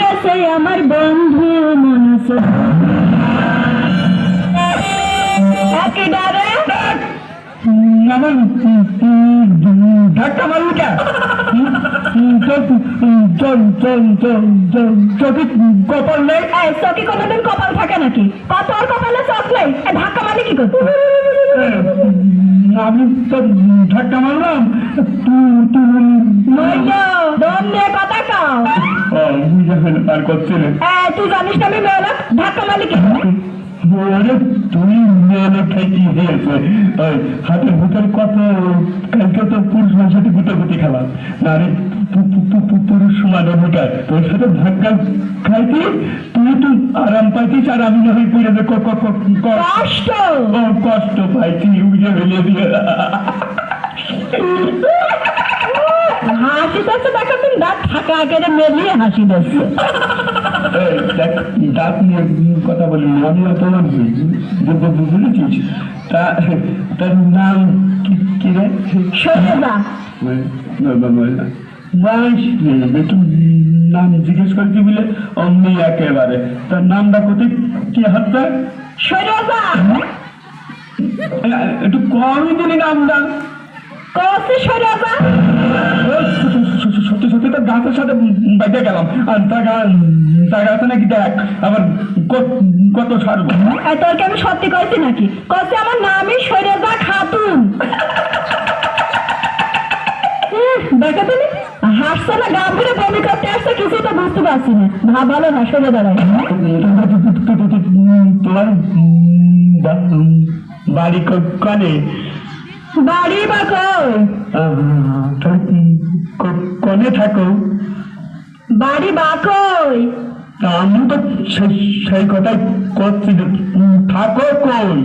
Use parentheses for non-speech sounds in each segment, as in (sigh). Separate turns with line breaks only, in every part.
গেছে আমার বন্ধু মনস
আমার ধাক্কা মারলি কে? চোখে কপাল নেই?
এই কোনোদিন কপাল থাকে নাকি? কত আর কপালে নেই। ধাক্কা মারলি কি করতে
আমি তো ধাক্কা মারলাম।
নইলো দম দিয়ে কথা (laughs)
করছিলেন
তুই জানিস আমি মেয়ে লোক ধাক্কা মারলি
আরে তুই মেয়ে কি হয়েছে? ওই হাতের ভিতরে কত কালকে তো পুরুষ মানুষের সাথে গুটাগুটি খেলা নারী পুরুষ সমান অধিকার তোর সাথে ধাক্কা খাইতি তুই তো আরাম পাইতিস আর আমি না হয়ে পড়ে যে
কষ্ট!
কষ্ট পাইছি উঠে ফেলে দিয়ে (laughs)
হাসি তো দেখো তুমি দাঁত ফাঁকা মেলিয়ে হাসি দিচ্ছে
দাঁত নিয়ে কথা বলি আমি তোমার বুঝেছিস? তা তার নাম কি রে?
সরে যা
বয়স নাম জিজ্ঞেস করছি বলে? অমনি একেবারে। তার নামটা কোথায়? কি হাতটা একটু কমই দিলি নামটা। তো গাছের সাথে বাইকে গেলাম। আর টাকা আছে নাকি দেখ আবার কত- সারবো
এই তোরকে আমি সত্যি কইছি নাকি? কইছি আমার নামই সৈরজা খাতুন। দেখো তুমি হাসছে না গা ফিরে বমি করতে আসছে কিছু তো বুঝতে পারছি না। ভালো না সরে দাঁড়াই
তোমার বাড়ি কনে?
বাড়ি বা
কনে থাকো?
বাড়ি বা কই
আমি তো সেই- কথাই করছি থাকো কই?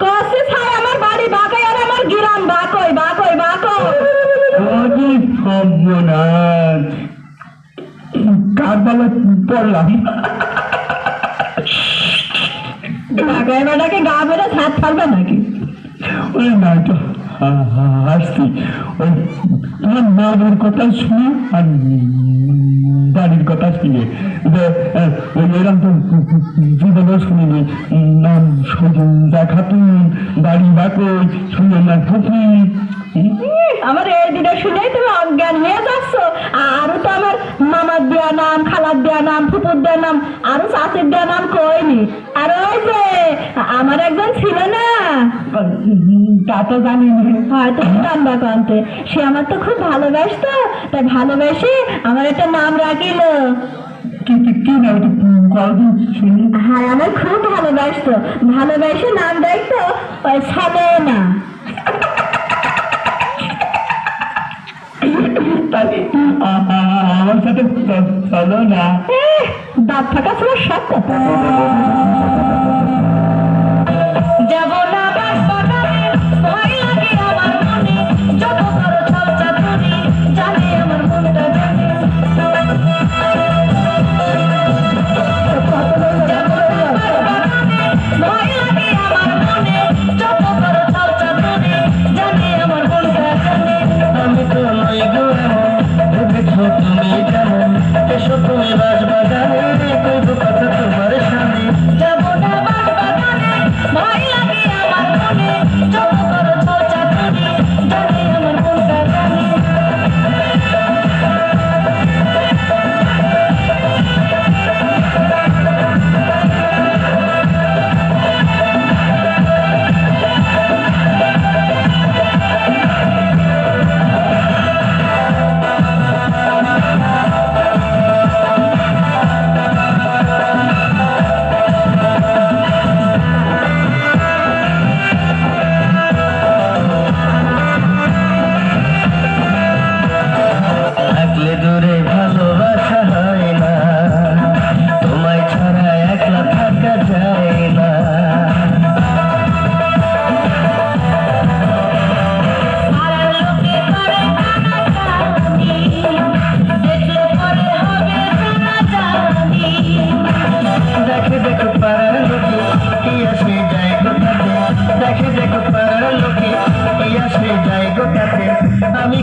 কষে ছাই আমার বাড়ি বাকাই আর আমার গ্রাম বাকই বাকই বাকই
ওরে সর্বনাশ। কার বেলা পড়লাম?
বাকাই বেটাকে গা বেড়ে ছাদ ফালবে নাকি?
ওই না তো হাসছি ওই তোমার কথা শুনে আর বাড়ির কথা শুনে এরকম তো জীবনেও শুনিনি নাম সজন্দা খাতুন বাড়ি বাকই সুজনা ফুফি
আমার এই শুনেই তুমি অজ্ঞান হয়ে যাচ্ছ আরও তো আমার মামার দেওয়া নাম খালার দেওয়া নাম ফুপুর দেওয়া নাম আরও চাষের দেওয়া নাম কইনি আর ওই যে আমার একজন ছিল না
তা তো জানি না
হয়তো কান্দা কান্তে সে আমার তো খুব ভালোবাসতো তাই ভালোবেসে আমার একটা নাম রাখিল। হ্যাঁ আমার খুব ভালোবাসতো। ভালোবেসে নাম দেখতো ওই ছালে না
তাহলে আ- আ- আমার সাথে চলো না
দাঁত থাকা ছিল সব কথা।
যাব না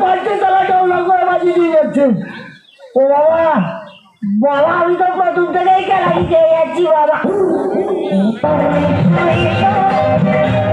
পাল্টে চালাটাও লগর বাজি দিয়ে যাচ্ছে ও বাবা বাবা আমি তো প্রথম থেকেই খেলা দিতে যাচ্ছি বাবা
তুমি